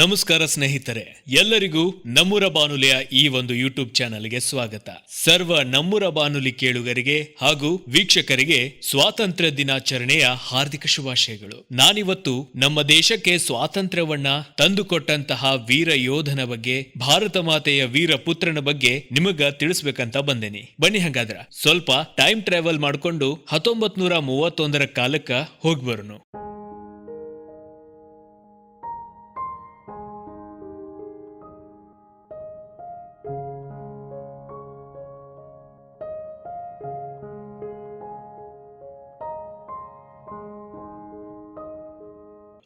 ನಮಸ್ಕಾರ ಸ್ನೇಹಿತರೆ, ಎಲ್ಲರಿಗೂ ನಮ್ಮೂರ ಬಾನುಲಿಯ ಈ ಒಂದು ಯೂಟ್ಯೂಬ್ ಚಾನಲ್ಗೆ ಸ್ವಾಗತ. ಸರ್ವ ನಮ್ಮೂರ ಬಾನುಲಿ ಕೇಳುಗರಿಗೆ ಹಾಗೂ ವೀಕ್ಷಕರಿಗೆ ಸ್ವಾತಂತ್ರ್ಯ ದಿನಾಚರಣೆಯ ಹಾರ್ದಿಕ ಶುಭಾಶಯಗಳು. ನಾನಿವತ್ತು ನಮ್ಮ ದೇಶಕ್ಕೆ ಸ್ವಾತಂತ್ರ್ಯವನ್ನ ತಂದುಕೊಟ್ಟಂತಹ ವೀರ ಯೋಧನ ಬಗ್ಗೆ, ಭಾರತ ಮಾತೆಯ ವೀರ ಪುತ್ರನ ಬಗ್ಗೆ ನಿಮಗ ತಿಳಿಸ್ಬೇಕಂತ ಬಂದೇನಿ. ಬನ್ನಿ ಹಂಗಾದ್ರ, ಸ್ವಲ್ಪ ಟೈಮ್ ಟ್ರಾವೆಲ್ ಮಾಡ್ಕೊಂಡು ಹತ್ತೊಂಬತ್ ನೂರ ಮೂವತ್ತೊಂದರ ಕಾಲಕ್ಕ ಹೋಗ್ಬರೋನು.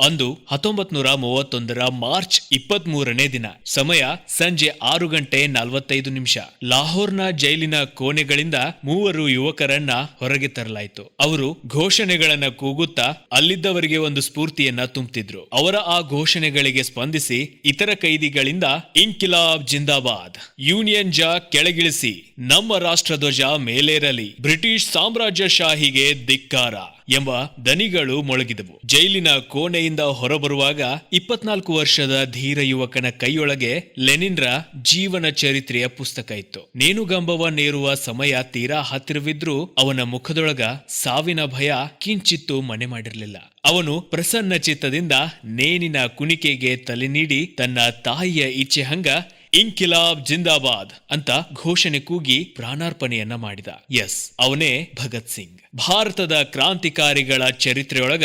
ಅಂದು ಹತ್ತೊಂಬತ್ ನೂರ ಮೂವತ್ತೊಂದರ ಮಾರ್ಚ್ ಇಪ್ಪತ್ತ್ ಮೂರನೇ ದಿನ. ಸಮಯ ಸಂಜೆ ಆರು ಗಂಟೆ ನಲವತ್ತೈದು ನಿಮಿಷ. ಲಾಹೋರ್ನ ಜೈಲಿನ ಕೋಣೆಗಳಿಂದ ಮೂವರು ಯುವಕರನ್ನ ಹೊರಗೆ ತರಲಾಯಿತು. ಅವರು ಘೋಷಣೆಗಳನ್ನ ಕೂಗುತ್ತಾ ಅಲ್ಲಿದ್ದವರಿಗೆ ಒಂದು ಸ್ಫೂರ್ತಿಯನ್ನ ತುಂಬುತ್ತಿದ್ರು ಅವರ ಆ ಘೋಷಣೆಗಳಿಗೆ ಸ್ಪಂದಿಸಿ ಇತರ ಕೈದಿಗಳಿಂದ ಇನ್ಕಿಲಾಬ್ ಜಿಂದಾಬಾದ್, ಯೂನಿಯನ್ ಜಾ ಕೆಳಗಿಳಿಸಿ, ನಮ್ಮ ರಾಷ್ಟ್ರಧ್ವಜ ಮೇಲೇರಲಿ, ಬ್ರಿಟಿಷ್ ಸಾಮ್ರಾಜ್ಯಶಾಹಿಗೆ ಧಿಕ್ಕಾರ. ಎಂಬ ದನಿಗಳು ಮೊಳಗಿದವು. ಜೈಲಿನ ಕೋಣೆಯಿಂದ ಹೊರಬರುವಾಗ ಇಪ್ಪತ್ನಾಲ್ಕು ವರ್ಷದ ಧೀರ ಯುವಕನ ಕೈಯೊಳಗೆ ಲೆನಿನ್ರ ಜೀವನ ಚರಿತ್ರೆಯ ಪುಸ್ತಕ ಇತ್ತು. ನೇಣುಗಂಬವ ನೇರುವ ಸಮಯ ತೀರಾ ಹತ್ತಿರವಿದ್ರೂ ಅವನ ಮುಖದೊಳಗ ಸಾವಿನ ಭಯ ಕಿಂಚಿತ್ತು ಮನೆ ಮಾಡಿರಲಿಲ್ಲ. ಅವನು ಪ್ರಸನ್ನ ಚಿತ್ತದಿಂದ ನೇನಿನ ಕುಣಿಕೆಗೆ ತಲೆ ನೀಡಿ ತನ್ನ ತಾಯಿಯ ಇಚ್ಛೆ ಹಂಗ ಇನ್ಕಿಲಾಬ್ ಜಿಂದಾಬಾದ್ ಅಂತ ಘೋಷಣೆ ಕೂಗಿ ಪ್ರಾಣಾರ್ಪಣೆಯನ್ನ ಮಾಡಿದ. ಎಸ್, ಅವನೇ ಭಗತ್ ಸಿಂಗ್. ಭಾರತದ ಕ್ರಾಂತಿಕಾರಿಗಳ ಚರಿತ್ರೆಯೊಳಗ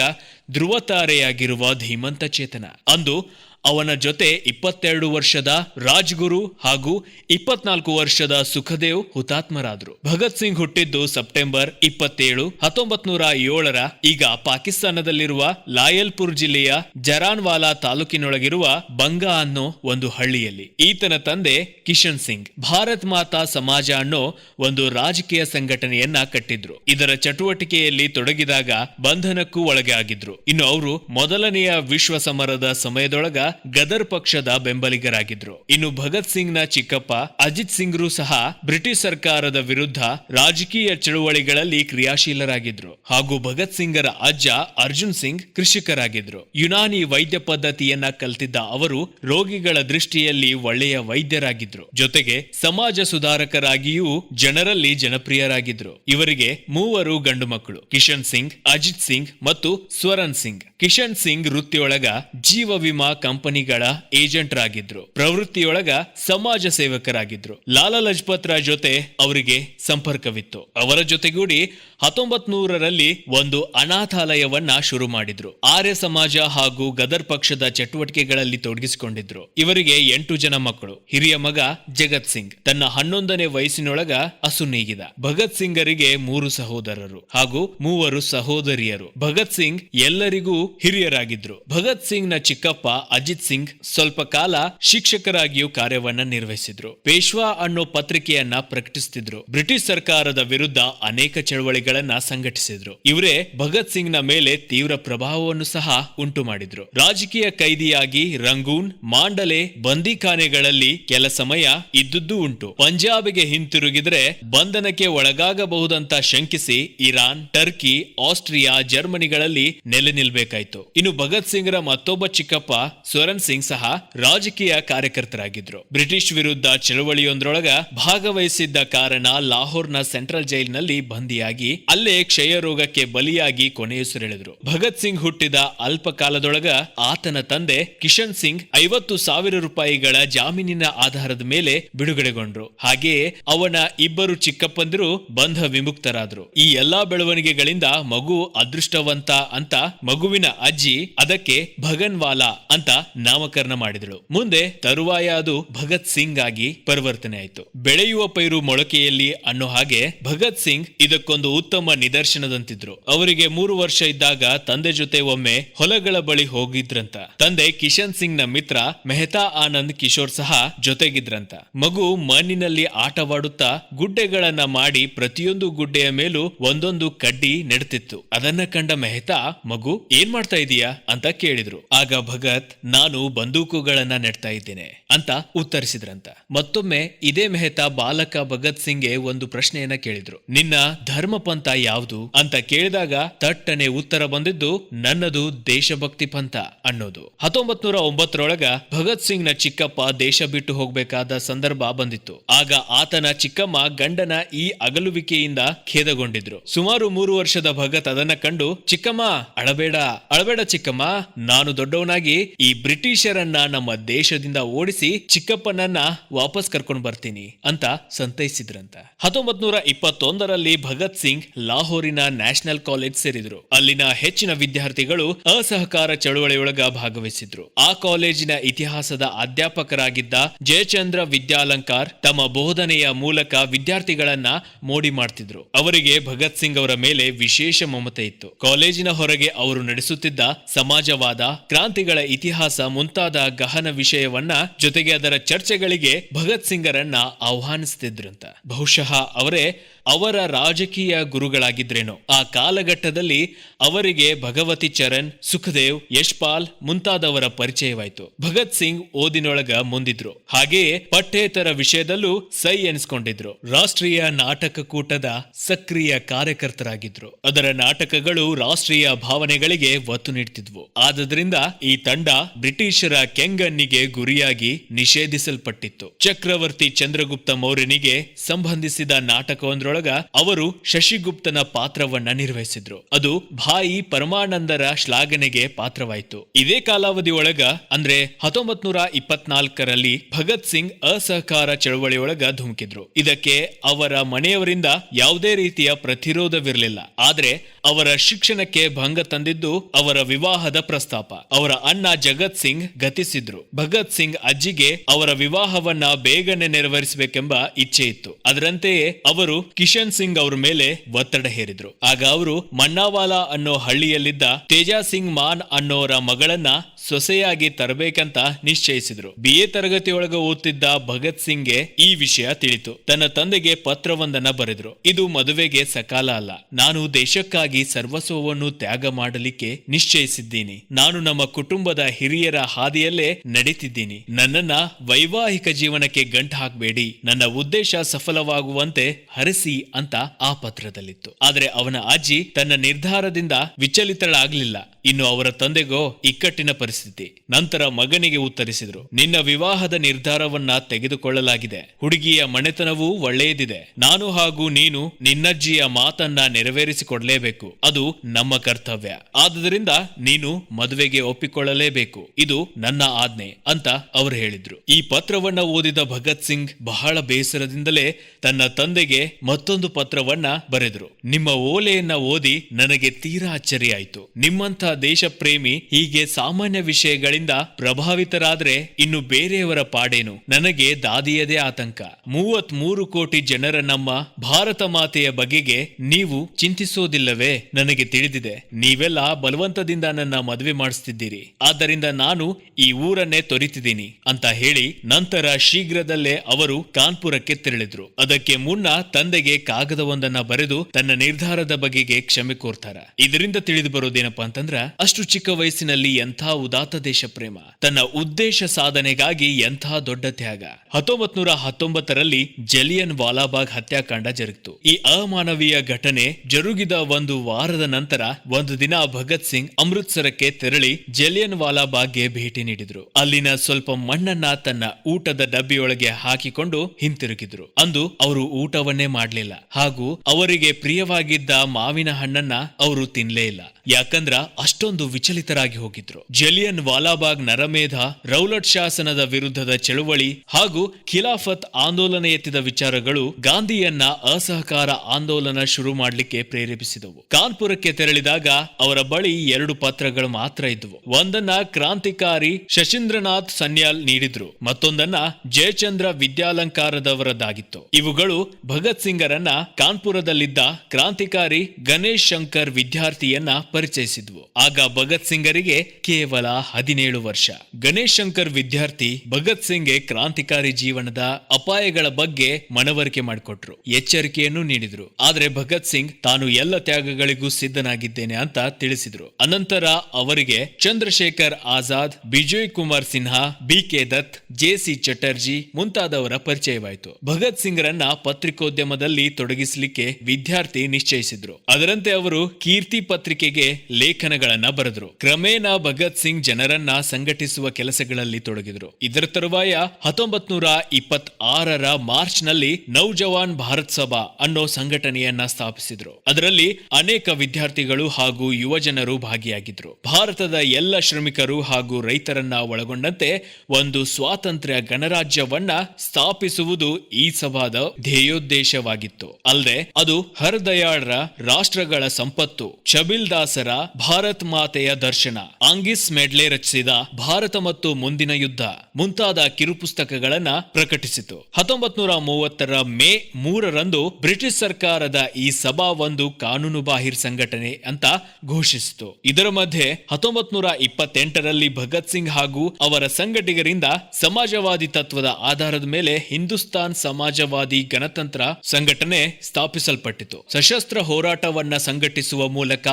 ಧ್ರುವತಾರೆಯಾಗಿರುವ ಧೀಮಂತ ಚೇತನ. ಅಂದು ಅವನ ಜೊತೆ ಇಪ್ಪತ್ತೆರಡು ವರ್ಷದ ರಾಜ್ಗುರು ಹಾಗೂ ಇಪ್ಪತ್ನಾಲ್ಕು ವರ್ಷದ ಸುಖದೇವ್ ಹುತಾತ್ಮರಾದರು. ಭಗತ್ ಸಿಂಗ್ ಹುಟ್ಟಿದ್ದು ಸೆಪ್ಟೆಂಬರ್ ಇಪ್ಪತ್ತೇಳು ಹತ್ತೊಂಬತ್ ನೂರ ಏಳರ. ಈಗ ಪಾಕಿಸ್ತಾನದಲ್ಲಿರುವ ಲಾಯಲ್ಪುರ್ ಜಿಲ್ಲೆಯ ಜರಾನ್ವಾಲಾ ತಾಲೂಕಿನೊಳಗಿರುವ ಬಂಗಾ ಅನ್ನೋ ಒಂದು ಹಳ್ಳಿಯಲ್ಲಿ. ಈತನ ತಂದೆ ಕಿಶನ್ ಸಿಂಗ್. ಭಾರತ್ ಮಾತಾ ಸಮಾಜ ಅನ್ನೋ ಒಂದು ರಾಜಕೀಯ ಸಂಘಟನೆಯನ್ನ ಕಟ್ಟಿದ್ರು. ಇದರ ಚಟುವಟಿಕೆಯಲ್ಲಿ ತೊಡಗಿದಾಗ ಬಂಧನಕ್ಕೂ ಒಳಗೆ ಆಗಿದ್ರು ಇನ್ನು ಅವರು ಮೊದಲನೆಯ ವಿಶ್ವ ಸಮರದ ಸಮಯದೊಳಗ ಗದರ್ ಪಕ್ಷದ ಬೆಂಬಲಿಗರಾಗಿದ್ರು. ಇನ್ನು ಭಗತ್ ಸಿಂಗ್ನ ಚಿಕ್ಕಪ್ಪ ಅಜಿತ್ ಸಿಂಗ್ರು ಸಹ ಬ್ರಿಟಿಷ್ ಸರ್ಕಾರದ ವಿರುದ್ಧ ರಾಜಕೀಯ ಚಳುವಳಿಗಳಲ್ಲಿ ಕ್ರಿಯಾಶೀಲರಾಗಿದ್ರು. ಹಾಗೂ ಭಗತ್ ಸಿಂಗರ ಅಜ್ಜ ಅರ್ಜುನ್ ಸಿಂಗ್ ಕೃಷಿಕರಾಗಿದ್ರು. ಯುನಾನಿ ವೈದ್ಯ ಪದ್ಧತಿಯನ್ನ ಕಲ್ತಿದ್ದ ಅವರು ರೋಗಿಗಳ ದೃಷ್ಟಿಯಲ್ಲಿ ಒಳ್ಳೆಯ ವೈದ್ಯರಾಗಿದ್ರು. ಜೊತೆಗೆ ಸಮಾಜ ಸುಧಾರಕರಾಗಿಯೂ ಜನರಲ್ಲಿ ಜನಪ್ರಿಯರಾಗಿದ್ರು. ಇವರಿಗೆ ಮೂವರು ಗಂಡು ಮಕ್ಕಳು, ಕಿಶನ್ ಸಿಂಗ್, ಅಜಿತ್ ಸಿಂಗ್ ಮತ್ತು ಸ್ವರನ್ ಸಿಂಗ್. ಕಿಶನ್ ಸಿಂಗ್ ವೃತ್ತಿಯೊಳಗ ಜೀವ ವಿಮಾ ಕಂಪನಿಗಳ ಏಜೆಂಟ್ ಆಗಿದ್ರು ಪ್ರವೃತ್ತಿಯೊಳಗ ಸಮಾಜ ಸೇವಕರಾಗಿದ್ರು. ಲಾಲಾ ಲಜಪತ್ ರಾಯ್ ಜೊತೆ ಅವರಿಗೆ ಸಂಪರ್ಕವಿತ್ತು. ಅವರ ಜೊತೆಗೂಡಿ ಹತ್ತೊಂಬತ್ ನೂರರಲ್ಲಿ ಒಂದು ಅನಾಥಾಲಯವನ್ನ ಶುರು ಮಾಡಿದ್ರು. ಆರ್ಯ ಸಮಾಜ ಹಾಗೂ ಗದರ್ ಪಕ್ಷದ ಚಟುವಟಿಕೆಗಳಲ್ಲಿ ತೊಡಗಿಸಿಕೊಂಡಿದ್ರು. ಇವರಿಗೆ ಎಂಟು ಜನ ಮಕ್ಕಳು. ಹಿರಿಯ ಮಗ ಜಗತ್ ಸಿಂಗ್. ತನ್ನ ಹನ್ನೊಂದನೇ ವಯಸ್ಸಿನೊಳಗ ಅಸು ನೀಗಿದ. ಭಗತ್ ಸಿಂಗರಿಗೆ ಮೂರು ಸಹೋದರರು ಹಾಗೂ ಮೂವರು ಸಹೋದರಿಯರು. ಭಗತ್ ಸಿಂಗ್ ಎಲ್ಲರಿಗೂ ಹಿರಿಯರಾಗಿದ್ರು. ಭಗತ್ ಸಿಂಗ್ನ ಚಿಕ್ಕಪ್ಪ ಅಜಿತ್ ಸಿಂಗ್ ಸ್ವಲ್ಪ ಕಾಲ ಶಿಕ್ಷಕರಾಗಿಯೂ ಕಾರ್ಯವನ್ನ ನಿರ್ವಹಿಸಿದ್ರು. ಪೇಶ್ವಾ ಅನ್ನೋ ಪತ್ರಿಕೆಯನ್ನ ಪ್ರಕಟಿಸುತ್ತಿದ್ರು ಬ್ರಿಟಿಷ್ ಸರ್ಕಾರದ ವಿರುದ್ಧ ಅನೇಕ ಚಳವಳಿಗಳನ್ನ ಸಂಘಟಿಸಿದ್ರು. ಇವರೇ ಭಗತ್ ಸಿಂಗ್ನ ಮೇಲೆ ತೀವ್ರ ಪ್ರಭಾವವನ್ನು ಸಹ ಉಂಟು ಮಾಡಿದ್ರು. ರಾಜಕೀಯ ಕೈದಿಯಾಗಿ ರಂಗೂನ್, ಮಾಂಡಲೆ, ಬಂದಿಖಾನೆಗಳಲ್ಲಿ ಕೆಲ ಸಮಯ ಇದ್ದುದ್ದು ಉಂಟು. ಪಂಜಾಬಿಗೆ ಹಿಂತಿರುಗಿದ್ರೆ ಬಂಧನಕ್ಕೆ ಒಳಗಾಗಬಹುದಂತ ಶಂಕಿಸಿ ಇರಾನ್, ಟರ್ಕಿ, ಆಸ್ಟ್ರಿಯಾ, ಜರ್ಮನಿಗಳಲ್ಲಿ ನೆಲೆ ನಿಲ್ಬೇಕಾಯ್ತು. ಇನ್ನು ಭಗತ್ ಸಿಂಗ್ರ ಮತ್ತೊಬ್ಬ ಚಿಕ್ಕಪ್ಪ ಸ್ವರನ್ ಸಿಂಗ್ ಸಹ ರಾಜಕೀಯ ಕಾರ್ಯಕರ್ತರಾಗಿದ್ರು. ಬ್ರಿಟಿಷ್ ವಿರುದ್ಧ ಚಳವಳಿಯೊಂದರೊಳಗ ಭಾಗವಹಿಸಿದ್ದ ಕಾರಣ ಲಾಹೋರ್ನ ಸೆಂಟ್ರಲ್ ಜೈಲಿನಲ್ಲಿ ಬಂದಿಯಾಗಿ ಅಲ್ಲೇ ಕ್ಷಯ ರೋಗಕ್ಕೆ ಬಲಿಯಾಗಿ ಕೊನೆಯುಸಿರೆಳೆದ್ರು ಭಗತ್ ಸಿಂಗ್ ಹುಟ್ಟಿದ ಅಲ್ಪ ಕಾಲದೊಳಗ ಆತನ ತಂದೆ ಕಿಶನ್ ಸಿಂಗ್ ಐವತ್ತು ಸಾವಿರ ರೂಪಾಯಿಗಳ ಜಾಮೀನಿನ ಆಧಾರದ ಮೇಲೆ ಬಿಡುಗಡೆಗೊಂಡ್ರು. ಹಾಗೆಯೇ ಅವನ ಇಬ್ಬರು ಚಿಕ್ಕಪ್ಪಂದಿರು ಬಂಧ ವಿಮುಕ್ತರಾದ್ರು. ಈ ಎಲ್ಲಾ ಬೆಳವಣಿಗೆಗಳಿಂದ ಮಗು ಅದೃಷ್ಟವಂತ ಅಂತ ಮಗುವಿನ ಅಜ್ಜಿ ಅದಕ್ಕೆ ಭಗನ್ವಾಲಾ ಅಂತ ನಾಮಕರಣ ಮಾಡಿದಳು. ಮುಂದೆ ತರುವಾಯ ಅದು ಭಗತ್ ಸಿಂಗ್ ಆಗಿ ಪರಿವರ್ತನೆ ಆಯಿತು. ಬೆಳೆಯುವ ಪೈರು ಮೊಳಕೆಯಲ್ಲಿ ಅನ್ನೋ ಹಾಗೆ ಭಗತ್ ಸಿಂಗ್ ಇದಕ್ಕೊಂದು ಉತ್ತಮ ನಿದರ್ಶನದಂತಿದ್ರು. ಅವರಿಗೆ ಮೂರು ವರ್ಷ ಇದ್ದಾಗ ತಂದೆ ಜೊತೆ ಒಮ್ಮೆ ಹೊಲಗಳ ಬಳಿ ಹೋಗಿದ್ರಂತ. ತಂದೆ ಕಿಶನ್ ಸಿಂಗ್ನ ಮಿತ್ರ ಮೆಹತಾ ಆನಂದ್ ಕಿಶೋರ್ ಸಹ ಜೊತೆಗಿದ್ರಂತ. ಮಗು ಮಣ್ಣಿನಲ್ಲಿ ಆಟವಾಡುತ್ತಾ ಗುಡ್ಡೆಗಳನ್ನ ಮಾಡಿ ಪ್ರತಿಯೊಂದು ಗುಡ್ಡೆಯ ಮೇಲೂ ಒಂದೊಂದು ಕಡ್ಡಿ ನೆಡ್ತಿತ್ತು. ಅದನ್ನ ಕಂಡ ಮೆಹತಾ, ಮಗು, ಏನ್ ಮಾಡ್ತಾ ಇದೀಯಾ? ಅಂತ ಕೇಳಿದ್ರು. ಆಗ ಭಗತ್ ನಾನು ಬಂದೂಕುಗಳನ್ನ ನೆಡ್ತಾ ಇದ್ದೇನೆ ಅಂತ ಉತ್ತರಿಸಿದ್ರಂತ. ಮತ್ತೊಮ್ಮೆ ಇದೇ ಮೆಹತಾ ಬಾಲಕ ಭಗತ್ ಸಿಂಗ್ಗೆ ಒಂದು ಪ್ರಶ್ನೆಯನ್ನ ಕೇಳಿದ್ರು. ನಿನ್ನ ಧರ್ಮ ಪಂಥ ಯಾವುದು? ಅಂತ ಕೇಳಿದಾಗ ತಟ್ಟನೆ ಉತ್ತರ ಬಂದಿದ್ದು, ನನ್ನದು ದೇಶಭಕ್ತಿ ಪಂಥ ಅನ್ನೋದು. ಹತ್ತೊಂಬತ್ ನೂರ ಒಂಬತ್ತರೊಳಗ ಭಗತ್ ಸಿಂಗ್ನ ಚಿಕ್ಕಪ್ಪ ದೇಶ ಬಿಟ್ಟು ಹೋಗ್ಬೇಕಾದ ಸಂದರ್ಭ ಬಂದಿತ್ತು. ಆಗ ಆತನ ಚಿಕ್ಕಮ್ಮ ಗಂಡನ ಈ ಅಗಲುವಿಕೆಯಿಂದ ಖೇದಗೊಂಡಿದ್ರು. ಸುಮಾರು ಮೂರು ವರ್ಷದ ಭಗತ್ ಅದನ್ನ ಕಂಡು, ಚಿಕ್ಕಮ್ಮ, ಅಳಬೇಡ ಅಳಬೇಡ ಚಿಕ್ಕಮ್ಮ, ನಾನು ದೊಡ್ಡವನಾಗಿ ಈ ಬ್ರಿಟಿಷರನ್ನ ನಮ್ಮ ದೇಶದಿಂದ ಓಡಿಸಿ ಚಿಕ್ಕಪ್ಪನನ್ನ ವಾಪಸ್ ಕರ್ಕೊಂಡು ಬರ್ತೀನಿ ಅಂತ ಸಂತೈಸಿದ್ರಂತ. ಹತ್ತೊಂಬತ್ ನೂರ ಇಪ್ಪತ್ತೊಂದರಲ್ಲಿ ಭಗತ್ ಸಿಂಗ್ ಲಾಹೋರಿನ ನ್ಯಾಷನಲ್ ಕಾಲೇಜ್ ಸೇರಿದ್ರು. ಅಲ್ಲಿನ ಹೆಚ್ಚಿನ ವಿದ್ಯಾರ್ಥಿಗಳು ಅಸಹಕಾರ ಚಳುವಳಿಯೊಳಗ ಭಾಗವಹಿಸಿದ್ರು. ಆ ಕಾಲೇಜಿನ ಇತಿಹಾಸದ ಅಧ್ಯಾಪಕರಾಗಿದ್ದ ಜಯಚಂದ್ರ ವಿದ್ಯಾಲಂಕಾರ್ ತಮ್ಮ ಬೋಧನೆಯ ಮೂಲಕ ವಿದ್ಯಾರ್ಥಿಗಳನ್ನ ಮೋಡಿ ಮಾಡ್ತಿದ್ರು. ಅವರಿಗೆ ಭಗತ್ ಸಿಂಗ್ ಅವರ ಮೇಲೆ ವಿಶೇಷ ಮಮತೆ ಇತ್ತು. ಕಾಲೇಜಿನ ಹೊರಗೆ ಅವರು ನಡೆಸುತ್ತಿದ್ದ ಸಮಾಜವಾದ ಕ್ರಾಂತಿಗಳ ಇತಿಹಾಸ ಮುಂತಾದ ಗಹನ ವಿಷಯವನ್ನ ಜೊತೆಗೆ ಅದರ ಚರ್ಚೆಗಳಿಗೆ ಭಗತ್ ಸಿಂಗರನ್ನ ಆಹ್ವಾನಿಸುತ್ತಿದ್ರಂತ ಬಹುಶಃ ಅವರೇ ಅವರ ರಾಜಕೀಯ ಗುರುಗಳಾಗಿದ್ರೇನೋ. ಆ ಕಾಲಘಟ್ಟದಲ್ಲಿ ಅವರಿಗೆ ಭಗವತಿ ಚರಣ್, ಸುಖದೇವ್, ಯಶ್ಪಾಲ್ ಮುಂತಾದವರ ಪರಿಚಯವಾಯಿತು. ಭಗತ್ ಸಿಂಗ್ ಓದಿನೊಳಗ ಮುಂದಿದ್ರು. ಹಾಗೆಯೇ ಪಠ್ಯೇತರ ವಿಷಯದಲ್ಲೂ ಸೈ ಎನಿಸ್ಕೊಂಡಿದ್ರು. ರಾಷ್ಟ್ರೀಯ ನಾಟಕ ಕೂಟದ ಸಕ್ರಿಯ ಕಾರ್ಯಕರ್ತರಾಗಿದ್ರು. ಅದರ ನಾಟಕಗಳು ರಾಷ್ಟ್ರೀಯ ಭಾವನೆಗಳಿಗೆ ಒತ್ತು ನೀಡ್ತಿದ್ವು. ಆದ್ದರಿಂದ ಈ ತಂಡ ಬ್ರಿಟಿಷರ ಕೆಂಗನ್ನಿಗೆ ಗುರಿಯಾಗಿ ನಿಷೇಧಿಸಲ್ಪಟ್ಟಿತ್ತು. ಚಕ್ರವರ್ತಿ ಚಂದ್ರಗುಪ್ತ ಮೌರ್ಯನಿಗೆ ಸಂಬಂಧಿಸಿದ ನಾಟಕವೊಂದರೊಳಗ ಅವರು ಶಶಿಗುಪ್ತನ ಪಾತ್ರವನ್ನ ನಿರ್ವಹಿಸಿದ್ರು. ಅದು ಭಾಯಿ ಪರಮಾನಂದರ ಶ್ಲಾಘನೆಗೆ ಪಾತ್ರವಾಯಿತು. ಇದೇ ಕಾಲಾವಧಿಯೊಳಗ ಅಂದ್ರೆ ಹತ್ತೊಂಬತ್ ನೂರ ಇಪ್ಪತ್ನಾಲ್ಕರಲ್ಲಿ ಭಗತ್ ಸಿಂಗ್ ಅಸಹಕಾರ ಚಳವಳಿಯೊಳಗ ಧುಮುಕಿದ್ರು. ಇದಕ್ಕೆ ಅವರ ಮನೆಯವರಿಂದ ಯಾವುದೇ ರೀತಿಯ ಪ್ರತಿರೋಧವಿರಲಿಲ್ಲ. ಆದ್ರೆ ಅವರ ಶಿಕ್ಷಣಕ್ಕೆ ಭಂಗ ತಂದಿದ್ದು ಅವರ ವಿವಾಹದ ಪ್ರಸ್ತಾಪ. ಅವರ ಅಣ್ಣ ಜಗತ್ ಸಿಂಗ್ ಗತಿಸಿದ್ರು. ಭಗತ್ ಸಿಂಗ್ ಅಜ್ಜಿಗೆ ಅವರ ವಿವಾಹವನ್ನ ಬೇಗನೆ ನೆರವೇರಿಸಬೇಕೆಂಬ ಇಚ್ಛೆ ಇತ್ತು. ಅದರಂತೆಯೇ ಅವರು ಕಿಶನ್ ಸಿಂಗ್ ಅವರ ಮೇಲೆ ಒತ್ತಡ ಹೇರಿದ್ರು. ಆಗ ಅವರು ಮಣ್ಣಾವಾಲಾ ಅನ್ನೋ ಹಳ್ಳಿಯಲ್ಲಿದ್ದ ತೇಜಾ ಸಿಂಗ್ ಮಾನ್ ಅನ್ನೋರ ಮಗಳನ್ನ ಸೊಸೆಯಾಗಿ ತರಬೇಕಂತ ನಿಶ್ಚಯಿಸಿದ್ರು. ಬಿ ಎ ತರಗತಿಯೊಳಗ ಓದ್ತಿದ್ದ ಭಗತ್ ಸಿಂಗ್ಗೆ ಈ ವಿಷಯ ತಿಳಿತು. ತನ್ನ ತಂದೆಗೆ ಪತ್ರವೊಂದನ್ನ ಬರೆದ್ರು. ಇದು ಮದುವೆಗೆ ಸಕಾಲ ಅಲ್ಲ. ನಾನು ದೇಶಕ್ಕಾಗಿ ಸರ್ವಸ್ವವನ್ನು ತ್ಯಾಗ ಮಾಡಲಿಕ್ಕೆ ನಿಶ್ಚಯಿಸಿದ್ದೀನಿ. ನಾನು ನಮ್ಮ ಕುಟುಂಬದ ಹಿರಿಯರ ಹಾದಿಯಲ್ಲೇ ನಡೀತಿದ್ದೀನಿ. ನನ್ನನ್ನ ವೈವಾಹಿಕ ಜೀವನಕ್ಕೆ ಗಂಟು ಹಾಕಬೇಡಿ. ನನ್ನ ಉದ್ದೇಶ ಸಫಲವಾಗುವಂತೆ ಹರಿಸಿ ಅಂತ ಆ ಪತ್ರದಲ್ಲಿತ್ತು. ಆದರೆ ಅವನ ಅಜ್ಜಿ ತನ್ನ ನಿರ್ಧಾರದಿಂದ ವಿಚಲಿತಳಾಗ್ಲಿಲ್ಲ. ಇನ್ನು ಅವರ ತಂದೆಗೋ ಇಕ್ಕಟ್ಟಿನ ಪರಿಸ್ಥಿತಿ. ನಂತರ ಮಗನಿಗೆ ಉತ್ತರಿಸಿದ್ರು, ನಿನ್ನ ವಿವಾಹದ ನಿರ್ಧಾರವನ್ನ ತೆಗೆದುಕೊಳ್ಳಲಾಗಿದೆ. ಹುಡುಗಿಯ ಮನೆತನವೂ ಒಳ್ಳೆಯದಿದೆ. ನಾನು ಹಾಗೂ ನೀನು ನಿನ್ನಜ್ಜಿಯ ಮಾತನ್ನ ನೆರವೇರಿಸಿಕೊಡಲೇಬೇಕು. ಅದು ನಮ್ಮ ಕರ್ತವ್ಯ. ಆದುದರಿಂದ ನೀನು ಮದುವೆಗೆ ಒಪ್ಪಿಕೊಳ್ಳಲೇಬೇಕು. ಇದು ನನ್ನ ಆಜ್ಞೆ, ಅಂತ ಅವರು ಹೇಳಿದ್ರು. ಈ ಪತ್ರವನ್ನ ಓದಿದ ಭಗತ್ ಸಿಂಗ್ ಬಹಳ ಬೇಸರದಿಂದಲೇ ತನ್ನ ತಂದೆಗೆ ಮತ್ತೊಂದು ಪತ್ರವನ್ನ ಬರೆದ್ರು. ನಿಮ್ಮ ಓಲೆಯನ್ನ ಓದಿ ನನಗೆ ತೀರಾ ಅಚ್ಚರಿಯಾಯಿತು ನಿಮ್ಮಂಥ ದೇಶ ಪ್ರೇಮಿ ಹೀಗೆ ಸಾಮಾನ್ಯ ವಿಷಯಗಳಿಂದ ಪ್ರಭಾವಿತರಾದ್ರೆ ಇನ್ನು ಬೇರೆಯವರ ಪಾಡೇನು? ನನಗೆ ದಾದಿಯದೇ ಆತಂಕ. ಮೂವತ್ ಮೂರು ಕೋಟಿ ಜನರ ನಮ್ಮ ಭಾರತ ಮಾತೆಯ ಬಗೆಗೆ ನೀವು ಚಿಂತಿಸೋದಿಲ್ಲವೇ? ನನಗೆ ತಿಳಿದಿದೆ. ನೀವೆಲ್ಲ ಬಲವಂತದಿಂದ ನನ್ನ ಮದುವೆ ಮಾಡಿಸ್ತಿದ್ದೀರಿ. ಆದ್ದರಿಂದ ನಾನು ಈ ಊರನ್ನೇ ತೊರಿತಿದ್ದೀನಿ ಅಂತ ಹೇಳಿ ನಂತರ ಶೀಘ್ರದಲ್ಲೇ ಅವರು ಕಾನ್ಪುರಕ್ಕೆ ತೆರಳಿದ್ರು. ಅದಕ್ಕೆ ಮುನ್ನ ತಂದೆಗೆ ಕಾಗದವೊಂದನ್ನ ಬರೆದು ತನ್ನ ನಿರ್ಧಾರದ ಬಗೆಗೆ ಕ್ಷಮೆ ಕೋರ್ತಾರ. ಇದರಿಂದ ತಿಳಿದು ಬರೋದೇನಪ್ಪ ಅಂತಂದ್ರ ಅಷ್ಟು ಚಿಕ್ಕ ವಯಸ್ಸಿನಲ್ಲಿ ಎಂಥ ಉದಾತ್ತ ದೇಶ ಪ್ರೇಮ ತನ್ನ ಉದ್ದೇಶ ಸಾಧನೆಗಾಗಿ ಎಂಥ ದೊಡ್ಡ ತ್ಯಾಗ. ಹತ್ತೊಂಬತ್ ನೂರ ಹತ್ತೊಂಬತ್ತರಲ್ಲಿ ಜಲಿಯನ್ ವಾಲಾಬಾಗ್ ಹತ್ಯಾಕಾಂಡ ಜರುಗಿತು. ಈ ಅಮಾನವೀಯ ಘಟನೆ ಜರುಗಿದ ಒಂದು ವಾರದ ನಂತರ ಒಂದು ದಿನ ಭಗತ್ ಸಿಂಗ್ ಅಮೃತ್ಸರಕ್ಕೆ ತೆರಳಿ ಜಲಿಯನ್ ವಾಲಾಬಾಗ್ಗೆ ಭೇಟಿ ನೀಡಿದ್ರು. ಅಲ್ಲಿನ ಸ್ವಲ್ಪ ಮಣ್ಣನ್ನ ತನ್ನ ಊಟದ ಡಬ್ಬಿಯೊಳಗೆ ಹಾಕಿಕೊಂಡು ಹಿಂತಿರುಗಿದ್ರು. ಅಂದು ಅವರು ಊಟವನ್ನೇ ಮಾಡಲಿಲ್ಲ. ಹಾಗೂ ಅವರಿಗೆ ಪ್ರಿಯವಾಗಿದ್ದ ಮಾವಿನ ಹಣ್ಣನ್ನ ಅವರು ತಿನ್ಲೇ ಇಲ್ಲ. ಯಾಕಂದ್ರ ಅಷ್ಟೊಂದು ವಿಚಲಿತರಾಗಿ ಹೋಗಿದ್ರು. ಜಲಿಯನ್ ವಾಲಾಬಾಗ್ ನರಮೇಧ ರೌಲಟ್ ಶಾಸನದ ವಿರುದ್ಧದ ಚಳುವಳಿ ಹಾಗೂ ಖಿಲಾಫತ್ ಆಂದೋಲನ ಎತ್ತಿದ ವಿಚಾರಗಳು ಗಾಂಧಿಯನ್ನ ಅಸಹಕಾರ ಆಂದೋಲನ ಶುರು ಮಾಡಲಿಕ್ಕೆ ಪ್ರೇರೇಪಿಸಿದವು. ಕಾನ್ಪುರಕ್ಕೆ ತೆರಳಿದಾಗ ಅವರ ಬಳಿ ಎರಡು ಪತ್ರಗಳು ಮಾತ್ರ ಇದ್ವು. ಒಂದನ್ನ ಕ್ರಾಂತಿಕಾರಿ ಶಶೀಂದ್ರನಾಥ್ ಸನ್ಯಾಲ್ ನೀಡಿದ್ರು. ಮತ್ತೊಂದನ್ನ ಜಯಚಂದ್ರ ವಿದ್ಯಾಲಂಕಾರದವರದ್ದಾಗಿತ್ತು. ಇವುಗಳು ಭಗತ್ ಸಿಂಗರನ್ನ ಕಾನ್ಪುರದಲ್ಲಿದ್ದ ಕ್ರಾಂತಿಕಾರಿ ಗಣೇಶ್ ಶಂಕರ್ ವಿದ್ಯಾರ್ಥಿಯನ್ನ ಪರಿಚಯಿಸಿದ್ವು. ಆಗ ಭಗತ್ ಸಿಂಗರಿಗೆ ಕೇವಲ ಹದಿನೇಳು ವರ್ಷ. ಗಣೇಶ್ ಶಂಕರ್ ವಿದ್ಯಾರ್ಥಿ ಭಗತ್ ಸಿಂಗ್ಗೆ ಕ್ರಾಂತಿಕಾರಿ ಜೀವನದ ಅಪಾಯಗಳ ಬಗ್ಗೆ ಮನವರಿಕೆ ಮಾಡಿಕೊಟ್ರು. ಎಚ್ಚರಿಕೆಯನ್ನು ನೀಡಿದ್ರು. ಆದ್ರೆ ಭಗತ್ ಸಿಂಗ್ ತಾನು ಎಲ್ಲ ತ್ಯಾಗಗಳಿಗೂ ಸಿದ್ಧನಾಗಿದ್ದೇನೆ ಅಂತ ತಿಳಿಸಿದ್ರು. ಅನಂತರ ಅವರಿಗೆ Chandrashekhar Azad Vijay Kumar Sinha B K Dutt J C Chatterjee ಮುಂತಾದವರ ಪರಿಚಯವಾಯಿತು. ಭಗತ್ ಸಿಂಗ್ರನ್ನ ಪತ್ರಿಕೋದ್ಯಮದಲ್ಲಿ ತೊಡಗಿಸಲಿಕ್ಕೆ ವಿದ್ಯಾರ್ಥಿ ನಿಶ್ಚಯಿಸಿದ್ರು. ಅದರಂತೆ ಅವರು ಕೀರ್ತಿ ಪತ್ರಿಕೆಗೆ ಲೇಖನಗಳನ್ನ ಬರೆದ್ರು. ಕ್ರಮೇಣ ಭಗತ್ ಸಿಂಗ್ ಜನರನ್ನ ಸಂಘಟಿಸುವ ಕೆಲಸಗಳಲ್ಲಿ ತೊಡಗಿದ್ರು. ಇದರ ತರುವಾಯ ಹತ್ತೊಂಬತ್ ನೂರ ಇಪ್ಪತ್ ಆರರ ಮಾರ್ಚ್ನಲ್ಲಿ ನೌಜವಾನ್ ಭಾರತ್ ಸಭಾ ಅನ್ನೋ ಸಂಘಟನೆಯನ್ನ ಸ್ಥಾಪಿಸಿದ್ರು. ಅದರಲ್ಲಿ ಅನೇಕ ವಿದ್ಯಾರ್ಥಿಗಳು ಹಾಗೂ ಯುವಜನರು ಭಾಗಿಯಾಗಿದ್ರು. ಭಾರತದ ಎಲ್ಲ ಶ್ರಮಿಕರು ಹಾಗೂ ರೈತರನ್ನ ಒಳಗೊಂಡಂತೆ ಒಂದು ಸ್ವಾತಂತ್ರ್ಯ ಗಣರಾಜ್ಯವನ್ನ ಸ್ಥಾಪಿಸುವುದು ಈ ಸಭಾದ ಧ್ಯೇಯೋದ್ದೇಶವಾಗಿತ್ತು. ಅಲ್ಲದೆ ಅದು ಹರ್ದಯಾಳರ ರಾಷ್ಟ್ರಗಳ ಸಂಪತ್ತು. ಚಬಿಲ್ ದಾಸರ ಭಾರತ್ ಮಾತೆಯ ದರ್ಶನ. ಆಂಗಿಸ್ ಮೆಡ್ಲೆ ರಚಿಸಿದ ಭಾರತ ಮತ್ತು ಮುಂದಿನ ಯುದ್ಧ ಮುಂತಾದ ಕಿರುಪುಸ್ತಕಗಳನ್ನ ಪ್ರಕಟಿಸಿತು. ಹತ್ತೊಂಬತ್ ನೂರ ಮೂವತ್ತರ ಮೇ ಮೂರರಂದು ಬ್ರಿಟಿಷ್ ಸರ್ಕಾರದ ಈ ಸಭಾ ಒಂದು ಕಾನೂನು ಬಾಹಿರ್ ಸಂಘಟನೆ ಅಂತ ಘೋಷಿಸಿತು. ಇದರ ಮಧ್ಯೆ ಹತ್ತೊಂಬತ್ ನೂರ ಇಪ್ಪತ್ತೆಂಟರಲ್ಲಿ ಭಗತ್ ಸಿಂಗ್ ಹಾಗೂ ಅವರ ಸಂಘಟಿಗರಿಂದ ಸಮಾಜವಾದಿ ತತ್ವದ ಆಧಾರದ ಮೇಲೆ ಹಿಂದೂಸ್ತಾನ್ ಸಮಾಜವಾದಿ ಗಣತಂತ್ರ ಸಂಘಟನೆ ಸ್ಥಾಪಿಸಲ್ಪಟ್ಟಿತು. ಸಶಸ್ತ್ರ ಹೋರಾಟವನ್ನ ಸಂಘಟಿಸುವ ಮೂಲಕ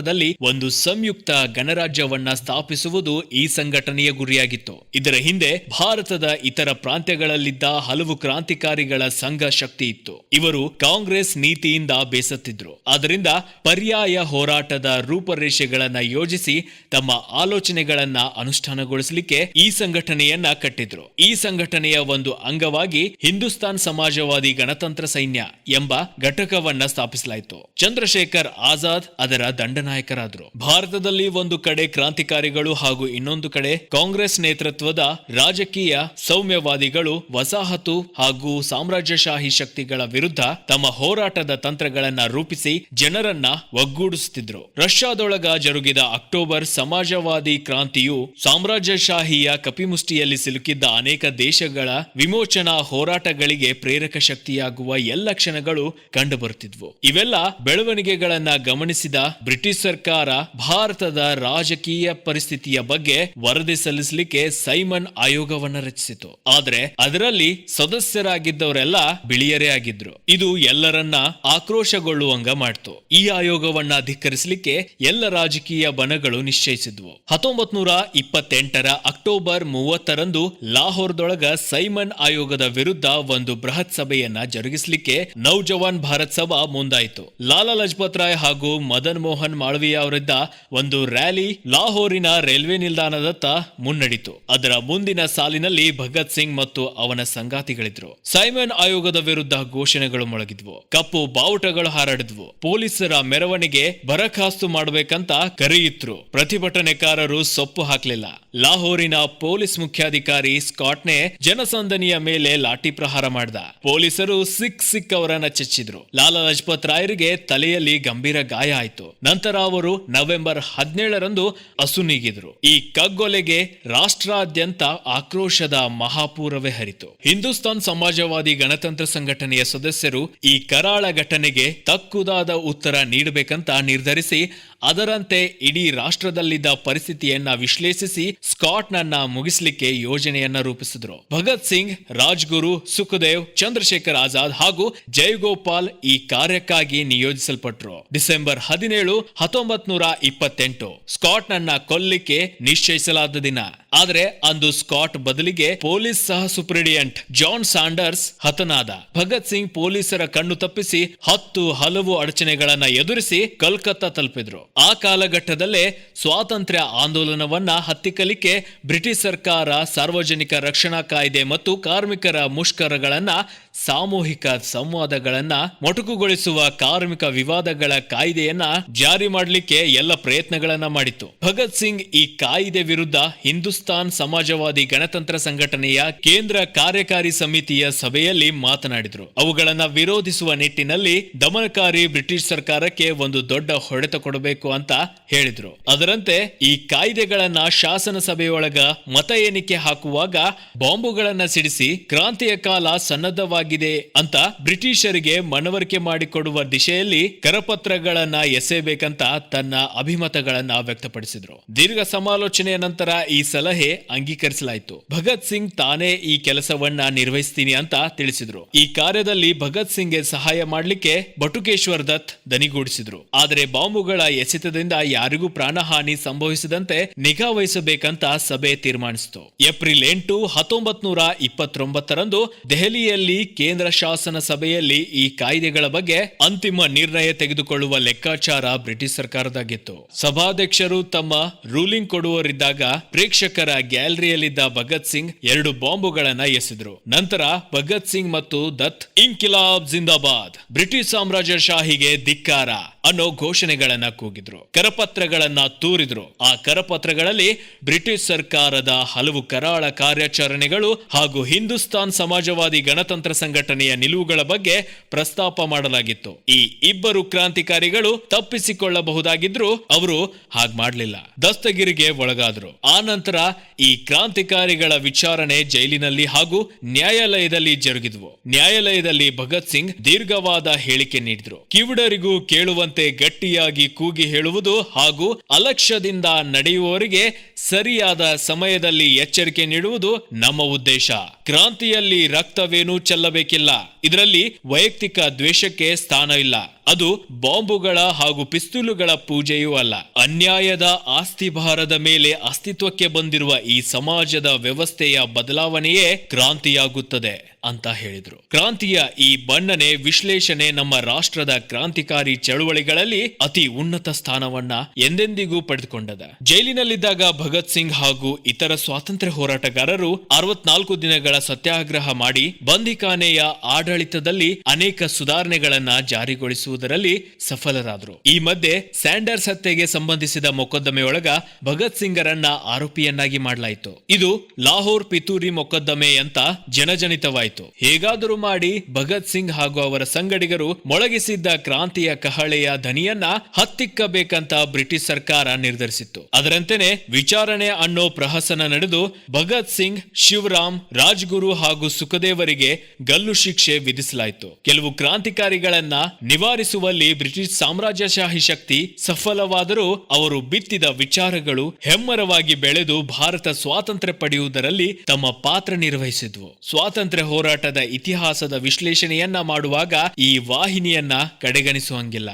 ಭಾರತದಲ್ಲಿ ಒಂದು ಸಂಯುಕ್ತ ಗಣರಾಜ್ಯವನ್ನ ಸ್ಥಾಪಿಸುವುದು ಈ ಸಂಘಟನೆಯ ಗುರಿಯಾಗಿತ್ತು. ಇದರ ಹಿಂದೆ ಭಾರತದ ಇತರ ಪ್ರಾಂತ್ಯಗಳಲ್ಲಿದ್ದ ಹಲವು ಕ್ರಾಂತಿಕಾರಿಗಳ ಸಂಘ ಶಕ್ತಿ ಇತ್ತು. ಇವರು ಕಾಂಗ್ರೆಸ್ ನೀತಿಯಿಂದ ಬೇಸತ್ತಿದ್ರು. ಆದ್ದರಿಂದ ಪರ್ಯಾಯ ಹೋರಾಟದ ರೂಪರೇಷೆಗಳನ್ನ ಯೋಜಿಸಿ ತಮ್ಮ ಆಲೋಚನೆಗಳನ್ನ ಅನುಷ್ಠಾನಗೊಳಿಸಲಿಕ್ಕೆ ಈ ಸಂಘಟನೆಯನ್ನ ಕಟ್ಟಿದ್ರು. ಈ ಸಂಘಟನೆಯ ಒಂದು ಅಂಗವಾಗಿ ಹಿಂದೂಸ್ತಾನ್ ಸಮಾಜವಾದಿ ಗಣತಂತ್ರ ಸೈನ್ಯ ಎಂಬ ಘಟಕವನ್ನ ಸ್ಥಾಪಿಸಲಾಯಿತು. ಚಂದ್ರಶೇಖರ್ ಆಜಾದ್ ಅದರ ದಂಡನಾಯಕರಾದರು ಭಾರತದಲ್ಲಿ ಒಂದು ಕಡೆ ಕ್ರಾಂತಿಕಾರಿಗಳು ಹಾಗೂ ಇನ್ನೊಂದು ಕಡೆ ಕಾಂಗ್ರೆಸ್ ನೇತೃತ್ವದ ರಾಜಕೀಯ ಸೌಮ್ಯವಾದಿಗಳು ವಸಾಹತು ಹಾಗೂ ಸಾಮ್ರಾಜ್ಯಶಾಹಿ ಶಕ್ತಿಗಳ ವಿರುದ್ಧ ತಮ್ಮ ಹೋರಾಟದ ತಂತ್ರಗಳನ್ನ ರೂಪಿಸಿ ಜನರನ್ನ ಒಗ್ಗೂಡಿಸುತ್ತಿದ್ರು. ರಷ್ಯಾದೊಳಗ ಜರುಗಿದ ಅಕ್ಟೋಬರ್ ಸಮಾಜವಾದಿ ಕ್ರಾಂತಿಯು ಸಾಮ್ರಾಜ್ಯಶಾಹಿಯ ಕಪಿಮುಷ್ಟಿಯಲ್ಲಿ ಸಿಲುಕಿದ್ದ ಅನೇಕ ದೇಶಗಳ ವಿಮೋಚನಾ ಹೋರಾಟಗಳಿಗೆ ಪ್ರೇರಕ ಶಕ್ತಿಯಾಗುವ ಎಲ್ಲ ಕ್ಷಣಗಳು ಕಂಡುಬರುತ್ತಿದ್ವು. ಇವೆಲ್ಲ ಬೆಳವಣಿಗೆಗಳನ್ನ ಗಮನಿಸಿದ ಬ್ರಿಟಿಷ್ ಸರ್ಕಾರ ಭಾರತದ ರಾಜಕೀಯ ಪರಿಸ್ಥಿತಿಯ ಬಗ್ಗೆ ವರದಿ ಸಲ್ಲಿಸಲಿಕ್ಕೆ ಸೈಮನ್ ಆಯೋಗವನ್ನ ರಚಿಸಿತು. ಆದ್ರೆ ಅದರಲ್ಲಿ ಸದಸ್ಯರಾಗಿದ್ದವರೆಲ್ಲ ಬಿಳಿಯರೇ ಆಗಿದ್ರು. ಇದು ಎಲ್ಲರನ್ನ ಆಕ್ರೋಶಗೊಳ್ಳುವಂಗ ಮಾಡ್ತು. ಈ ಆಯೋಗವನ್ನ ಅಧಿಕರಿಸಲಿಕ್ಕೆ ಎಲ್ಲ ರಾಜಕೀಯ ಬಣಗಳು ನಿಶ್ಚಯಿಸಿದ್ವು. ಹತ್ತೊಂಬತ್ ನೂರ ಇಪ್ಪತ್ತೆಂಟರ ಅಕ್ಟೋಬರ್ ಮೂವತ್ತರಂದು ಲಾಹೋರ್ದೊಳಗ ಸೈಮನ್ ಆಯೋಗದ ವಿರುದ್ಧ ಒಂದು ಬೃಹತ್ ಸಭೆಯನ್ನ ಜರುಗಿಸಲಿಕ್ಕೆ ನೌಜವಾನ್ ಭಾರತ್ ಸಭಾ ಮುಂದಾಯಿತು. ಲಾಲಾ ಲಜಪತ್ ರಾಯ್ ಹಾಗೂ ಮದನ್ ಮೋಹನ್ ಮಾಳವೀಯ ಅವರಿದ್ದ ಒಂದು ರ್ಯಾಲಿ ಲಾಹೋರಿನ ರೈಲ್ವೆ ನಿಲ್ದಾಣದತ್ತ ಮುನ್ನಡೆಯಿತು ಅದರ ಮುಂದಿನ ಸಾಲಿನಲ್ಲಿ ಭಗತ್ ಸಿಂಗ್ ಮತ್ತು ಅವನ ಸಂಗಾತಿಗಳಿದ್ರು. ಸೈಮನ್ ಆಯೋಗದ ವಿರುದ್ಧ ಘೋಷಣೆಗಳು ಮೊಳಗಿದ್ವು. ಕಪ್ಪು ಬಾವುಟಗಳು ಹಾರಾಡಿದ್ವು. ಪೊಲೀಸರ ಮೆರವಣಿಗೆ ಬರಖಾಸ್ತು ಮಾಡಬೇಕಂತ ಕರೆಯಿತ್ರು ಪ್ರತಿಭಟನೆಕಾರರು ಸೊಪ್ಪು ಹಾಕಲಿಲ್ಲ. ಲಾಹೋರಿನ ಪೊಲೀಸ್ ಮುಖ್ಯಾಧಿಕಾರಿ ಸ್ಕಾಟ್ನೆ ಜನಸಂದನಿಯ ಮೇಲೆ ಲಾಠಿ ಪ್ರಹಾರ ಮಾಡಿದ. ಪೊಲೀಸರು ಸಿಕ್ ಸಿಕ್ ಅವರನ್ನ ಚಚ್ಚಿದ್ರು. ಲಾಲಾ ಲಜಪತ್ ರಾಯರಿಗೆ ತಲೆಯಲ್ಲಿ ಗಂಭೀರ ಗಾಯ ಆಯಿತು. ನಂತರ ಅವರು ನವೆಂಬರ್ ಹದಿನೇಳರಂದು ಅಸುನೀಗಿದ್ರು ಈ ಕಗ್ಗೊಲೆಗೆ ರಾಷ್ಟ್ರಾದ್ಯಂತ ಆಕ್ರೋಶದ ಮಹಾಪೂರವೇ ಹರಿತು. ಹಿಂದೂಸ್ತಾನ್ ಸಮಾಜವಾದಿ ಗಣತಂತ್ರ ಸಂಘಟನೆಯ ಸದಸ್ಯರು ಈ ಕರಾಳ ಘಟನೆಗೆ ತಕ್ಕುದಾದ ಉತ್ತರ ನೀಡಬೇಕಂತ ನಿರ್ಧರಿಸಿ ಅದರಂತೆ ಇಡೀ ರಾಷ್ಟ್ರದಲ್ಲಿದ್ದ ಪರಿಸ್ಥಿತಿಯನ್ನ ವಿಶ್ಲೇಷಿಸಿ ಸ್ಕಾಟ್ ನನ್ನ ಮುಗಿಸ್ಲಿಕ್ಕೆ ಯೋಜನೆಯನ್ನ ರೂಪಿಸಿದ್ರು. ಭಗತ್ ಸಿಂಗ್, ರಾಜ್ಗುರು ಸುಖದೇವ್, ಚಂದ್ರಶೇಖರ್ ಆಜಾದ್ ಹಾಗೂ ಜಯಗೋಪಾಲ್ ಈ ಕಾರ್ಯಕ್ಕಾಗಿ ನಿಯೋಜಿಸಲ್ಪಟ್ರು. ಡಿಸೆಂಬರ್ ಹದಿನೇಳು ಹತ್ತೊಂಬತ್ ನೂರ ಇಪ್ಪತ್ತೆಂಟು. ಸ್ಕಾಟ್ ನನ್ನ ಕೊಲ್ಲಿಕ್ಕೆ ನಿಶ್ಚಯಿಸಲಾದ ದಿನ. ಆದ್ರೆ ಅಂದು ಸ್ಕಾಟ್ ಬದಲಿಗೆ ಪೊಲೀಸ್ ಸಹ ಸುಪ್ರಿಡಿಯಂಟ್ ಜಾನ್ ಸಾಂಡರ್ಸ್ ಹತನಾದ. ಭಗತ್ ಸಿಂಗ್ ಪೊಲೀಸರ ಕಣ್ಣು ತಪ್ಪಿಸಿ ಹತ್ತು ಹಲವು ಅಡಚಣೆಗಳನ್ನ ಎದುರಿಸಿ ಕಲ್ಕತ್ತಾ ತಲುಪಿದ್ರು. ಆ ಕಾಲಘಟ್ಟದಲ್ಲೇ ಸ್ವಾತಂತ್ರ್ಯ ಆಂದೋಲನವನ್ನ ಹತ್ತಿಕ್ಕಲಿಕ್ಕೆ ಬ್ರಿಟಿಷ್ ಸರ್ಕಾರ ಸಾರ್ವಜನಿಕ ರಕ್ಷಣಾ ಕಾಯ್ದೆ ಮತ್ತು ಕಾರ್ಮಿಕರ ಮುಷ್ಕರಗಳನ್ನ ಸಾಮೂಹಿಕ ಸಂವಾದಗಳನ್ನ ಮೊಟಕುಗೊಳಿಸುವ ಕಾರ್ಮಿಕ ವಿವಾದಗಳ ಕಾಯ್ದೆಯನ್ನ ಜಾರಿ ಮಾಡಲಿಕ್ಕೆ ಎಲ್ಲ ಪ್ರಯತ್ನಗಳನ್ನ ಮಾಡಿತ್ತು. ಭಗತ್ ಸಿಂಗ್ ಈ ಕಾಯ್ದೆ ವಿರುದ್ಧ ಹಿಂದೂಸ್ತಾನ್ ಸಮಾಜವಾದಿ ಗಣತಂತ್ರ ಸಂಘಟನೆಯ ಕೇಂದ್ರ ಕಾರ್ಯಕಾರಿ ಸಮಿತಿಯ ಸಭೆಯಲ್ಲಿ ಮಾತನಾಡಿದ್ರು. ಅವುಗಳನ್ನ ವಿರೋಧಿಸುವ ನಿಟ್ಟಿನಲ್ಲಿ ದಮನಕಾರಿ ಬ್ರಿಟಿಷ್ ಸರ್ಕಾರಕ್ಕೆ ಒಂದು ದೊಡ್ಡ ಹೊಡೆತ ಕೊಡಬೇಕು ಅಂತ ಹೇಳಿದ್ರು. ಅದರಂತೆ ಈ ಕಾಯ್ದೆಗಳನ್ನ ಶಾಸನ ಸಭೆಯೊಳಗ ಮತ ಎಣಿಕೆ ಹಾಕುವಾಗ ಬಾಂಬುಗಳನ್ನ ಸಿಡಿಸಿ ಕ್ರಾಂತಿಯ ಕಾಲ ಸನ್ನದ್ಧವಾಗಿ ವಿಫಲವಾಗಿದೆ ಅಂತ ಬ್ರಿಟಿಷರಿಗೆ ಮನವರಿಕೆ ಮಾಡಿಕೊಡುವ ದಿಶೆಯಲ್ಲಿ ಕರಪತ್ರಗಳನ್ನ ಎಸೆಯಬೇಕಂತ ತನ್ನ ಅಭಿಮತಗಳನ್ನ ವ್ಯಕ್ತಪಡಿಸಿದ್ರು. ದೀರ್ಘ ಸಮಾಲೋಚನೆಯ ನಂತರ ಈ ಸಲಹೆ ಅಂಗೀಕರಿಸಲಾಯಿತು. ಭಗತ್ ಸಿಂಗ್ ತಾನೇ ಈ ಕೆಲಸವನ್ನ ನಿರ್ವಹಿಸ್ತೀನಿ ಅಂತ ತಿಳಿಸಿದ್ರು. ಈ ಕಾರ್ಯದಲ್ಲಿ ಭಗತ್ ಸಿಂಗ್ಗೆ ಸಹಾಯ ಮಾಡಲಿಕ್ಕೆ ಬಟುಕೇಶ್ವರ್ ದತ್ ದನಿಗೂಡಿಸಿದ್ರು. ಆದರೆ ಬಾಂಬುಗಳ ಎಸೆತದಿಂದ ಯಾರಿಗೂ ಪ್ರಾಣಹಾನಿ ಸಂಭವಿಸದಂತೆ ನಿಗಾ ವಹಿಸಬೇಕಂತ ಸಭೆ ತೀರ್ಮಾನಿಸಿತು. ಏಪ್ರಿಲ್ ಎಂಟು ಹತ್ತೊಂಬತ್ ನೂರ ಇಪ್ಪತ್ತೊಂಬತ್ತರಂದು ದೆಹಲಿಯಲ್ಲಿ ಕೇಂದ್ರ ಶಾಸನ ಸಭೆಯಲ್ಲಿ ಈ ಕಾಯ್ದೆಗಳ ಬಗ್ಗೆ ಅಂತಿಮ ನಿರ್ಣಯ ತೆಗೆದುಕೊಳ್ಳುವ ಲೆಕ್ಕಾಚಾರ ಬ್ರಿಟಿಷ್ ಸರ್ಕಾರದಾಗಿತ್ತು. ಸಭಾಧ್ಯಕ್ಷರು ತಮ್ಮ ರೂಲಿಂಗ್ ಕೊಡುವರಿದ್ದಾಗ ಪ್ರೇಕ್ಷಕರ ಗ್ಯಾಲರಿಯಲ್ಲಿದ್ದ ಭಗತ್ ಸಿಂಗ್ ಎರಡು ಬಾಂಬುಗಳನ್ನ ಎಸೆದ್ರು. ನಂತರ ಭಗತ್ ಸಿಂಗ್ ಮತ್ತು ದತ್ ಇಂಕಿಲಾಬ್ ಜಿಂದಾಬಾದ್ ಬ್ರಿಟಿಷ್ ಸಾಮ್ರಾಜ್ಯಶಾಹಿಗೆ ಧಿಕ್ಕಾರ. ಅನ್ನೋ ಘೋಷಣೆಗಳನ್ನ ಕೂಗಿದ್ರು. ಕರಪತ್ರಗಳನ್ನ ತೂರಿದ್ರು. ಆ ಕರಪತ್ರಗಳಲ್ಲಿ ಬ್ರಿಟಿಷ್ ಸರ್ಕಾರದ ಹಲವು ಕರಾಳ ಕಾರ್ಯಾಚರಣೆಗಳು ಹಾಗೂ ಹಿಂದೂಸ್ತಾನ್ ಸಮಾಜವಾದಿ ಗಣತಂತ್ರ ಸಂಘಟನೆಯ ನಿಲುವುಗಳ ಬಗ್ಗೆ ಪ್ರಸ್ತಾಪ ಮಾಡಲಾಗಿತ್ತು. ಈ ಇಬ್ಬರು ಕ್ರಾಂತಿಕಾರಿಗಳು ತಪ್ಪಿಸಿಕೊಳ್ಳಬಹುದಾಗಿದ್ರು ಅವರು ಹಾಗೆ ಮಾಡಲಿಲ್ಲ. ದಸ್ತಗಿರಿಗೆ ಒಳಗಾದ್ರು. ಆ ನಂತರ ಈ ಕ್ರಾಂತಿಕಾರಿಗಳ ವಿಚಾರಣೆ ಜೈಲಿನಲ್ಲಿ ಹಾಗೂ ನ್ಯಾಯಾಲಯದಲ್ಲಿ ಜರುಗಿದ್ವು. ನ್ಯಾಯಾಲಯದಲ್ಲಿ ಭಗತ್ ಸಿಂಗ್ ದೀರ್ಘವಾದ ಹೇಳಿಕೆ ನೀಡಿದ್ರು. ಕಿವುಡರಿಗೂ ಕೇಳುವಂತೆ ಗಟ್ಟಿಯಾಗಿ ಕೂಗಿ ಹೇಳುವುದು ಹಾಗೂ ಅಲಕ್ಷ್ಯದಿಂದ ನಡೆಯುವವರಿಗೆ ಸರಿಯಾದ ಸಮಯದಲ್ಲಿ ಎಚ್ಚರಿಕೆ ನೀಡುವುದು ನಮ್ಮ ಉದ್ದೇಶ. ಕ್ರಾಂತಿಯಲ್ಲಿ ರಕ್ತವೇನೂ ಚೆಲ್ಲಬೇಕಿಲ್ಲ. ಇದರಲ್ಲಿ ವೈಯಕ್ತಿಕ ದ್ವೇಷಕ್ಕೆ ಸ್ಥಾನ ಇಲ್ಲ. ಅದು ಬಾಂಬುಗಳ ಹಾಗೂ ಪಿಸ್ತೂಲುಗಳ ಪೂಜೆಯೂ ಅಲ್ಲ. ಅನ್ಯಾಯದ ಆಸ್ತಿ ಭಾರದ ಮೇಲೆ ಅಸ್ತಿತ್ವಕ್ಕೆ ಬಂದಿರುವ ಈ ಸಮಾಜದ ವ್ಯವಸ್ಥೆಯ ಬದಲಾವಣೆಯೇ ಕ್ರಾಂತಿಯಾಗುತ್ತದೆ ಅಂತ ಹೇಳಿದ್ರು. ಕ್ರಾಂತಿಯ ಈ ಬಣ್ಣನೆ ವಿಶ್ಲೇಷಣೆ ನಮ್ಮ ರಾಷ್ಟ್ರದ ಕ್ರಾಂತಿಕಾರಿ ಚಳುವಳಿಗಳಲ್ಲಿ ಅತಿ ಉನ್ನತ ಸ್ಥಾನವನ್ನ ಎಂದೆಂದಿಗೂ ಪಡೆದುಕೊಂಡದ. ಜೈಲಿನಲ್ಲಿದ್ದಾಗ ಭಗತ್ ಸಿಂಗ್ ಹಾಗೂ ಇತರ ಸ್ವಾತಂತ್ರ್ಯ ಹೋರಾಟಗಾರರು ಅರವತ್ನಾಲ್ಕು ದಿನಗಳ ಸತ್ಯಾಗ್ರಹ ಮಾಡಿ ಬಂದಿಖಾನೆಯ ಆಡಳಿತದಲ್ಲಿ ಅನೇಕ ಸುಧಾರಣೆಗಳನ್ನ ಜಾರಿಗೊಳಿಸುವುದರಲ್ಲಿ ಸಫಲರಾದರು. ಈ ಮಧ್ಯೆ ಸ್ಯಾಂಡರ್ಸ್ ಹತ್ಯೆಗೆ ಸಂಬಂಧಿಸಿದ ಮೊಕದ್ದಮೆಯೊಳಗ ಭಗತ್ ಸಿಂಗರನ್ನ ಆರೋಪಿಯನ್ನಾಗಿ ಮಾಡಲಾಯಿತು. ಇದು ಲಾಹೋರ್ ಪಿತೂರಿ ಮೊಕದ್ದಮೆ ಅಂತ ಜನಜನಿತವಾಯಿತು. ಹೇಗಾದರೂ ಮಾಡಿ ಭಗತ್ ಸಿಂಗ್ ಹಾಗೂ ಅವರ ಸಂಗಡಿಗರು ಮೊಳಗಿಸಿದ್ದ ಕ್ರಾಂತಿಯ ಕಹಳೆಯ ಧನಿಯನ್ನ ಹತ್ತಿಕ್ಕಬೇಕಂತ ಬ್ರಿಟಿಷ್ ಸರ್ಕಾರ ನಿರ್ಧರಿಸಿತ್ತು. ಅದರಂತೆನೆ ವಿಚಾರಣೆ ಅನ್ನೋ ಪ್ರಹಸನ ನಡೆದು ಭಗತ್ ಸಿಂಗ್, ಶಿವರಾಮ್, ರಾಜ್ಗುರು ಹಾಗೂ ಸುಖದೇವರಿಗೆ ಗಲ್ಲು ಶಿಕ್ಷೆ ವಿಧಿಸಲಾಯಿತು. ಕೆಲವು ಕ್ರಾಂತಿಕಾರಿಗಳನ್ನ ನಿವಾರಿಸುವಲ್ಲಿ ಬ್ರಿಟಿಷ್ ಸಾಮ್ರಾಜ್ಯಶಾಹಿ ಶಕ್ತಿ ಸಫಲವಾದರೂ ಅವರು ಬಿತ್ತಿದ ವಿಚಾರಗಳು ಹೆಮ್ಮರವಾಗಿ ಬೆಳೆದು ಭಾರತ ಸ್ವಾತಂತ್ರ್ಯ ಪಡೆಯುವುದರಲ್ಲಿ ತಮ್ಮ ಪಾತ್ರ ನಿರ್ವಹಿಸಿದ್ವು. ಸ್ವಾತಂತ್ರ್ಯ ಹೋರಾಟದ ಇತಿಹಾಸದ ವಿಶ್ಲೇಷಣೆಯನ್ನ ಮಾಡುವಾಗ ಈ ವಾಹಿನಿಯನ್ನ ಕಡೆಗಣಿಸುವಂಗಿಲ್ಲ.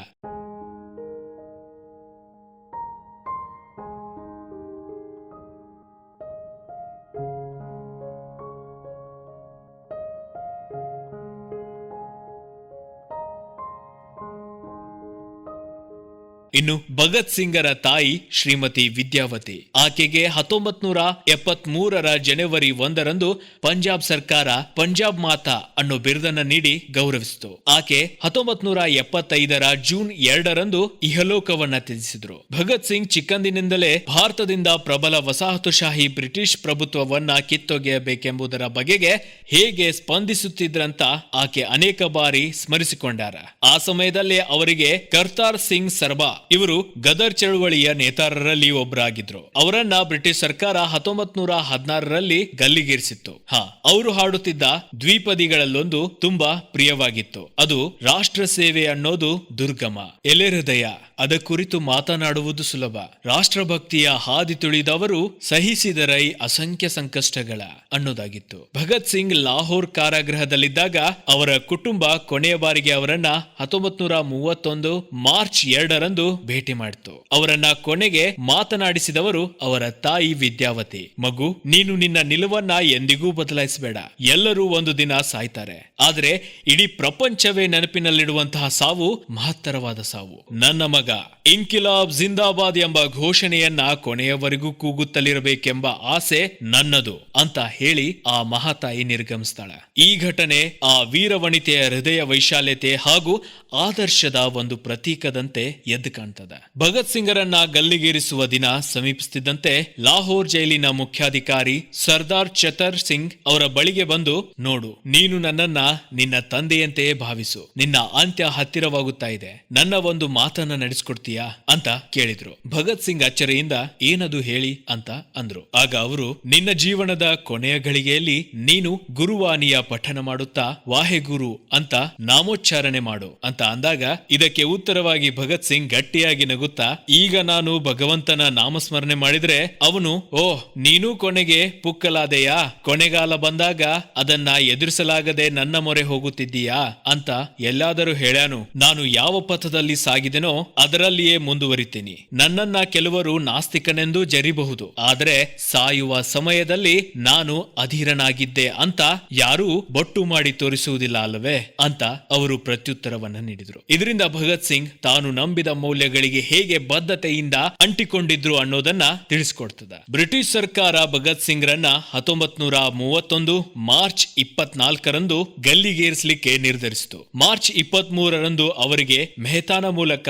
ಇನ್ನು ಭಗತ್ ಸಿಂಗರ ತಾಯಿ ಶ್ರೀಮತಿ ವಿದ್ಯಾವತಿ. ಆಕೆಗೆ ಹತ್ತೊಂಬತ್ ನೂರ ಎಪ್ಪತ್ ಮೂರರ ಜನವರಿ ಒಂದರಂದು ಪಂಜಾಬ್ ಸರ್ಕಾರ ಪಂಜಾಬ್ ಮಾತಾ ಅನ್ನೋ ಬಿರುದನ್ನ ನೀಡಿ ಗೌರವಿಸಿತು. ಆಕೆ ಹತ್ತೊಂಬತ್ ನೂರ ಎಪ್ಪತ್ತೈದರ ಜೂನ್ ಎರಡರಂದು ಇಹಲೋಕವನ್ನ ತ್ಯಜಿಸಿದ್ರು. ಭಗತ್ ಸಿಂಗ್ ಚಿಕ್ಕಂದಿನಿಂದಲೇ ಭಾರತದಿಂದ ಪ್ರಬಲ ವಸಾಹತುಶಾಹಿ ಬ್ರಿಟಿಷ್ ಪ್ರಭುತ್ವವನ್ನ ಕಿತ್ತೊಗೆಯಬೇಕೆಂಬುದರ ಬಗೆಗೆ ಹೇಗೆ ಸ್ಪಂದಿಸುತ್ತಿದ್ರಂತ ಆಕೆ ಅನೇಕ ಬಾರಿ ಸ್ಮರಿಸಿಕೊಂಡಾರ. ಆ ಸಮಯದಲ್ಲೇ ಅವರಿಗೆ ಕರ್ತಾರ್ ಸಿಂಗ್ ಸರ್ಬಾ ಇವರು ಗದರ್ ಚಳುವಳಿಯ ನೇತಾರರಲ್ಲಿ ಒಬ್ಬರಾಗಿದ್ರು. ಅವರನ್ನ ಬ್ರಿಟಿಷ್ ಸರ್ಕಾರ ಹತ್ತೊಂಬತ್ ನೂರ ಹದಿನಾರರಲ್ಲಿ ಗಲ್ಲಿಗೇರಿಸಿತ್ತು. ಹಾ, ಅವರು ಹಾಡುತ್ತಿದ್ದ ದ್ವಿಪದಿಗಳಲ್ಲೊಂದು ತುಂಬಾ ಪ್ರಿಯವಾಗಿತ್ತು. ಅದು ರಾಷ್ಟ್ರ ಸೇವೆ ಅನ್ನೋದು ದುರ್ಗಮ. ಎಲೆ ಹೃದಯ. ಅದ ಕುರಿತು ಮಾತನಾಡುವುದು ಸುಲಭ. ರಾಷ್ಟ್ರಭಕ್ತಿಯ ಹಾದಿ ತುಳಿದವರು ಸಹಿಸಿದರೈ ಅಸಂಖ್ಯ ಸಂಕಷ್ಟಗಳ ಅನ್ನೋದಾಗಿತ್ತು. ಭಗತ್ ಸಿಂಗ್ ಲಾಹೋರ್ ಕಾರಾಗೃಹದಲ್ಲಿದ್ದಾಗ ಅವರ ಕುಟುಂಬ ಕೊನೆಯ ಬಾರಿಗೆ ಅವರನ್ನ ಹತ್ತೊಂಬತ್ ನೂರ ಮೂವತ್ತೊಂದು ಮಾರ್ಚ್ ಎರಡರಂದು ಭೇಟಿ ಮಾಡಿತು. ಅವರನ್ನ ಕೊನೆಗೆ ಮಾತನಾಡಿಸಿದವರು ಅವರ ತಾಯಿ ವಿದ್ಯಾವತಿ. ಮಗು, ನೀನು ನಿನ್ನ ನಿಲುವನ್ನ ಎಂದಿಗೂ ಬದಲಾಯಿಸಬೇಡ. ಎಲ್ಲರೂ ಒಂದು ದಿನ ಸಾಯ್ತಾರೆ. ಆದ್ರೆ ಇಡೀ ಪ್ರಪಂಚವೇ ನೆನಪಿನಲ್ಲಿಡುವಂತಹ ಸಾವು ಮಹತ್ತರವಾದ ಸಾವು. ನನ್ನ ಮಗ ಇನ್ಕಿಲಾಬ್ ಜಿಂದಾಬಾದ್ ಎಂಬ ಘೋಷಣೆಯನ್ನ ಕೊನೆಯವರೆಗೂ ಕೂಗುತ್ತಲಿರಬೇಕೆಂಬ ಆಸೆ ನನ್ನದು ಅಂತ ಹೇಳಿ ಆ ಮಹಾತಾಯಿ ನಿರ್ಗಮಿಸ್ತಾಳ. ಈ ಘಟನೆ ಆ ವೀರವಣಿತೆಯ ಹೃದಯ ವೈಶಾಲ್ಯತೆ ಹಾಗೂ ಆದರ್ಶದ ಒಂದು ಪ್ರತೀಕದಂತೆ ಎದ್ದು ಕಾಣ್ತದ. ಭಗತ್ ಸಿಂಗರನ್ನ ಗಲ್ಲಿಗೇರಿಸುವ ದಿನ ಸಮೀಪಿಸುತ್ತಿದ್ದಂತೆ ಲಾಹೋರ್ ಜೈಲಿನ ಮುಖ್ಯಾಧಿಕಾರಿ ಸರ್ದಾರ್ ಚತರ್ ಸಿಂಗ್ ಅವರ ಬಳಿಗೆ ಬಂದು, ನೋಡು, ನೀನು ನನ್ನನ್ನ ನಿನ್ನ ತಂದೆಯಂತೆಯೇ ಭಾವಿಸು. ನಿನ್ನ ಅಂತ್ಯ ಹತ್ತಿರವಾಗುತ್ತಾ ಇದೆ. ನನ್ನ ಒಂದು ಮಾತನ್ನ ನಡೆಸ್ಕೊಡ್ತೀಯಾ ಅಂತ ಕೇಳಿದ್ರು. ಭಗತ್ ಸಿಂಗ್ ಅಚ್ಚರಿಯಿಂದ ಏನದು ಹೇಳಿ ಅಂತ ಅಂದ್ರು. ಆಗ ಅವರು, ನಿನ್ನ ಜೀವನದ ಕೊನೆಯ ಗಳಿಗೆಯಲ್ಲಿ ನೀನು ಗುರುವಾಣಿಯ ಪಠನ ಮಾಡುತ್ತಾ ವಾಹೆಗುರು ಅಂತ ನಾಮೋಚ್ಚಾರಣೆ ಮಾಡು ಅಂತ ಅಂದಾಗ ಇದಕ್ಕೆ ಉತ್ತರವಾಗಿ ಭಗತ್ ಸಿಂಗ್ ಗಟ್ಟಿಯಾಗಿ ನಗುತ್ತಾ, ಈಗ ನಾನು ಭಗವಂತನ ನಾಮಸ್ಮರಣೆ ಮಾಡಿದ್ರೆ ಅವನು, ಓಹ್, ನೀನು ಕೊನೆಗೆ ಪುಕ್ಕಲಾದೆಯಾ? ಕೊನೆಗಾಲ ಬಂದಾಗ ಅದನ್ನ ಎದುರಿಸಲಾಗದೆ ನನ್ನ ಮೊರೆ ಹೋಗುತ್ತಿದ್ದೀಯಾ? ಅಂತ ಎಲ್ಲಾದರೂ ಹೇಳ್ಯಾನು, ನಾನು ಯಾವ ಪಥದಲ್ಲಿ ಸಾಗಿದೆನೋ ಅದರಲ್ಲಿಯೇ ಮುಂದುವರಿತೀನಿ. ನನ್ನನ್ನ ಕೆಲವರು ನಾಸ್ತಿಕನೆಂದು ಜರಿಬಹುದು. ಆದರೆ ಸಾಯುವ ಸಮಯದಲ್ಲಿ ನಾನು ಅಧೀರನಾಗಿದ್ದೆ ಅಂತ ಯಾರೂ ಬೊಟ್ಟು ಮಾಡಿ ತೋರಿಸುವುದಿಲ್ಲ ಅಲ್ಲವೇ? ಅಂತ ಅವರು ಪ್ರತ್ಯುತ್ತರವನ್ನ ನೀಡಿದರು. ಇದರಿಂದ ಭಗತ್ ಸಿಂಗ್ ತಾನು ನಂಬಿದ ಮೌಲ್ಯಗಳಿಗೆ ಹೇಗೆ ಬದ್ಧತೆಯಿಂದ ಅಂಟಿಕೊಂಡಿದ್ರು ಅನ್ನೋದನ್ನ ತಿಳಿಸಿಕೊಡ್ತದೆ. ಬ್ರಿಟಿಷ್ ಸರ್ಕಾರ ಭಗತ್ ಸಿಂಗ್ ರನ್ನ ಹತ್ತೊಂಬತ್ ನೂರ ಮೂವತ್ತೊಂದು ಮಾರ್ಚ್ ಇಪ್ಪತ್ನಾಲ್ಕರಂದು ಗಲ್ಲಿಗೇರಿಸಲಿಕ್ಕೆ ನಿರ್ಧರಿಸಿತು. ಮಾರ್ಚ್ ಇಪ್ಪತ್ಮೂರರಂದು ಅವರಿಗೆ ಮೆಹತಾನ ಮೂಲಕ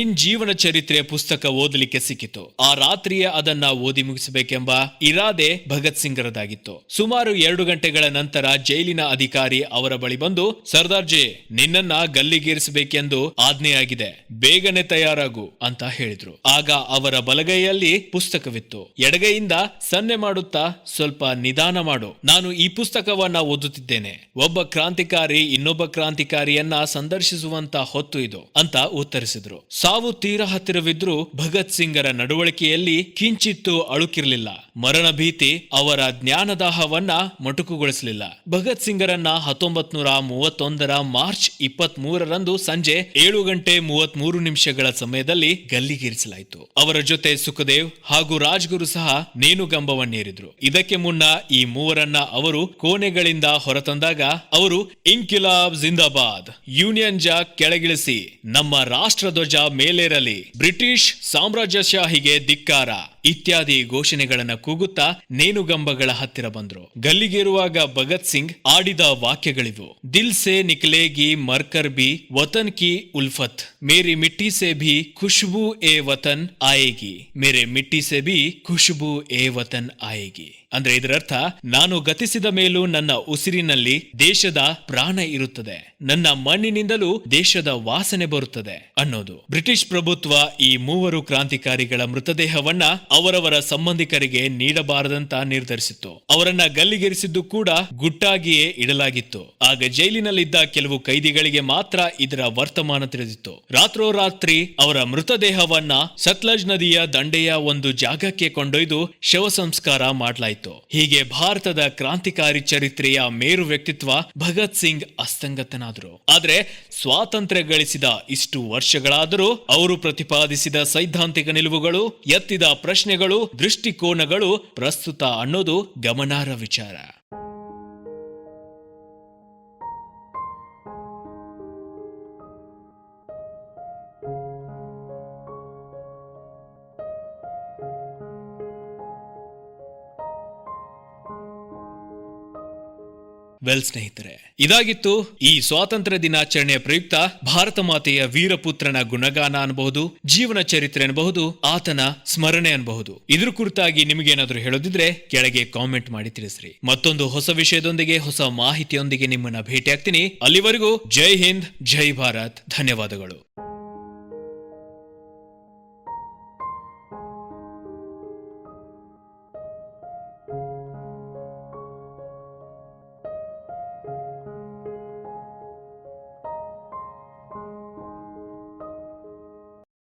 ಜೀವನ ಚರಿತ್ರೆ ಪುಸ್ತಕ ಓದಲಿಕ್ಕೆ ಸಿಕ್ಕಿತು. ಆ ರಾತ್ರಿಯೇ ಅದನ್ನ ಓದಿ ಮುಗಿಸಬೇಕೆಂಬ ಇರಾದೆ ಭಗತ್ ಸಿಂಗ್ರದಾಗಿತ್ತು ಸುಮಾರು ಎರಡು ಗಂಟೆಗಳ ನಂತರ ಜೈಲಿನ ಅಧಿಕಾರಿ ಅವರ ಬಳಿ ಬಂದು, ಸರ್ದಾರ್ ಜೆ, ನಿನ್ನನ್ನ ಗಲ್ಲಿಗೇರಿಸಬೇಕೆಂದು ಆಜ್ಞೆಯಾಗಿದೆ. ಬೇಗನೆ ತಯಾರಾಗು, ಅಂತ ಹೇಳಿದ್ರು. ಆಗ ಅವರ ಬಲಗೈಯಲ್ಲಿ ಪುಸ್ತಕವಿತ್ತು. ಎಡಗೈಯಿಂದ ಸನ್ನೆ ಮಾಡುತ್ತಾ, ಸ್ವಲ್ಪ ನಿಧಾನ ಮಾಡು. ನಾನು ಈ ಪುಸ್ತಕವನ್ನ ಓದುತ್ತಿದ್ದೇನೆ. ಒಬ್ಬ ಕ್ರಾಂತಿಕಾರಿ ಇನ್ನೊಬ್ಬ ಕ್ರಾಂತಿಕಾರಿಯನ್ನ ಸಂದರ್ಶಿಸುವಂತ ಹೊತ್ತು ಇದು, ಅಂತ ಉತ್ತರಿಸಿದ್ರು. ಸಾವು ತೀರ ಹತ್ತಿರವಿದ್ರೂ ಭಗತ್ ಸಿಂಗರ ನಡವಳಿಕೆಯಲ್ಲಿ ಕಿಂಚಿತ್ತು ಅಳುಕಿರಲಿಲ್ಲ. ಮರಣ ಭೀತಿ ಅವರ ಜ್ಞಾನದಾಹವನ್ನ ಮೊಟಕುಗೊಳಿಸಲಿಲ್ಲ. ಭಗತ್ ಸಿಂಗರನ್ನ ಹತ್ತೊಂಬತ್ ನೂರ ಮೂವತ್ತೊಂದರ ಮಾರ್ಚ್ ಇಪ್ಪತ್ತ್ ಮೂರರಂದು ಸಂಜೆ ಏಳು ಗಂಟೆ ಮೂವತ್ತ್ ಮೂರು ನಿಮಿಷಗಳ ಸಮಯದಲ್ಲಿ ಗಲ್ಲಿಗೇರಿಸಲಾಯಿತು. ಅವರ ಜೊತೆ ಸುಖದೇವ್ ಹಾಗೂ ರಾಜ್ಗುರು ಸಹ ನೇಣುಗಂಬವನ್ನೇರಿದ್ರು ಇದಕ್ಕೆ ಮುನ್ನ ಈ ಮೂವರನ್ನ ಅವರು ಕೋಣೆಗಳಿಂದ ಹೊರತಂದಾಗ ಅವರು ಇಂಕಿಲಾಬ್ ಜಿಂದಾಬಾದ್, ಯೂನಿಯನ್ ಜಾಕ್ ಕೆಳಗಿಳಿಸಿ ನಮ್ಮ ರಾಷ್ಟ್ರಧ್ವಜ ಮೇಲೇರಲಿ ಬ್ರಿಟಿಷ್ ಸಾಮ್ರಾಜ್ಯಶಾಹಿಗೆ ಧಿಕ್ಕಾರ. ಇತ್ಯಾದಿ ಘೋಷಣೆಗಳನ್ನ ಕೂಗುತ್ತಾ ನೇನುಗಂಬಗಳ ಹತ್ತಿರ ಬಂದ್ರು. ಗಲ್ಲಿಗೇರುವಾಗ ಭಗತ್ ಸಿಂಗ್ ಆಡಿದ ವಾಕ್ಯಗಳಿವು. ದಿಲ್ ಸೆ ನಿಕ್ಲೇಗಿ ಮರ್ಕರ್ ಬಿ ವತನ್ ಕಿ ಉಲ್ಫತ್. ಮೇರಿ ಮಿಟ್ಟಿ ಸೆ ಭಿ ಖುಷ್ಬೂ ಎ ವತನ್ ಆಯೇಗಿ. ಮೇರೆ ಮಿಟ್ಟಿ ಸೆ ಭಿ ಖುಷ್ಬೂ ಎ ವತನ್ ಆಯೇಗಿ. ಅಂದ್ರೆ ಇದರರ್ಥ, ನಾನು ಗತಿಸಿದ ಮೇಲೂ ನನ್ನ ಉಸಿರಿನಲ್ಲಿ ದೇಶದ ಪ್ರಾಣ ಇರುತ್ತದೆ. ನನ್ನ ಮಣ್ಣಿನಿಂದಲೂ ದೇಶದ ವಾಸನೆ ಬರುತ್ತದೆ ಅನ್ನೋದು. ಬ್ರಿಟಿಷ್ ಪ್ರಭುತ್ವ ಈ ಮೂವರು ಕ್ರಾಂತಿಕಾರಿಗಳ ಮೃತದೇಹವನ್ನ ಅವರವರ ಸಂಬಂಧಿಕರಿಗೆ ನೀಡಬಾರದಂತ ನಿರ್ಧರಿಸಿತ್ತು. ಅವರನ್ನ ಗಲ್ಲಿಗೇರಿಸಿದ್ದು ಕೂಡ ಗುಟ್ಟಾಗಿಯೇ ಇಡಲಾಗಿತ್ತು. ಆಗ ಜೈಲಿನಲ್ಲಿದ್ದ ಕೆಲವು ಕೈದಿಗಳಿಗೆ ಮಾತ್ರ ಇದರ ವರ್ತಮಾನ ತಿಳಿದಿತ್ತು. ರಾತ್ರೋರಾತ್ರಿ ಅವರ ಮೃತದೇಹವನ್ನ ಸತ್ಲಜ್ ನದಿಯ ದಂಡೆಯ ಒಂದು ಜಾಗಕ್ಕೆ ಕೊಂಡೊಯ್ದು ಶವ ಸಂಸ್ಕಾರ ಮಾಡಲಾಯಿತು. ಹೀಗೆ ಭಾರತದ ಕ್ರಾಂತಿಕಾರಿ ಚರಿತ್ರೆಯ ಮೇರು ವ್ಯಕ್ತಿತ್ವ ಭಗತ್ ಸಿಂಗ್ ಅಸ್ತಂಗತನಾದರು. ಆದ್ರೆ ಸ್ವಾತಂತ್ರ್ಯ ಗಳಿಸಿದ ಇಷ್ಟು ವರ್ಷಗಳಾದರೂ ಅವರು ಪ್ರತಿಪಾದಿಸಿದ ಸೈದ್ಧಾಂತಿಕ ನಿಲುವುಗಳು, ಎತ್ತಿದ ಪ್ರಶ್ನೆಗಳು ದೃಷ್ಟಿಕೋನಗಳು ಪ್ರಸ್ತುತ ಅನ್ನೋದು ಗಮನಾರ್ಹ ವಿಚಾರ. ವೆಲ್ ಸ್ನೇಹಿತರೆ. ಇದಾಗಿತ್ತು ಈ ಸ್ವಾತಂತ್ರ್ಯ ದಿನಾಚರಣೆಯ ಪ್ರಯುಕ್ತ ಭಾರತ ಮಾತೆಯ ವೀರಪುತ್ರನ ಗುಣಗಾನ ಅನ್ಬಹುದು, ಜೀವನ ಚರಿತ್ರೆ ಅನ್ಬಹುದು, ಆತನ ಸ್ಮರಣೆ ಅನ್ಬಹುದು. ಇದ್ರ ಕುರಿತಾಗಿ ನಿಮಗೇನಾದ್ರೂ ಹೇಳೋದಿದ್ರೆ ಕೆಳಗೆ ಕಾಮೆಂಟ್ ಮಾಡಿ ತಿಳಿಸ್ರಿ. ಮತ್ತೊಂದು ಹೊಸ ವಿಷಯದೊಂದಿಗೆ, ಹೊಸ ಮಾಹಿತಿಯೊಂದಿಗೆ ನಿಮ್ಮನ್ನ ಭೇಟಿ ಆಗ್ತೀನಿ ಅಲ್ಲಿವರೆಗೂ ಜೈ ಹಿಂದ್, ಜೈ ಭಾರತ್. ಧನ್ಯವಾದಗಳು.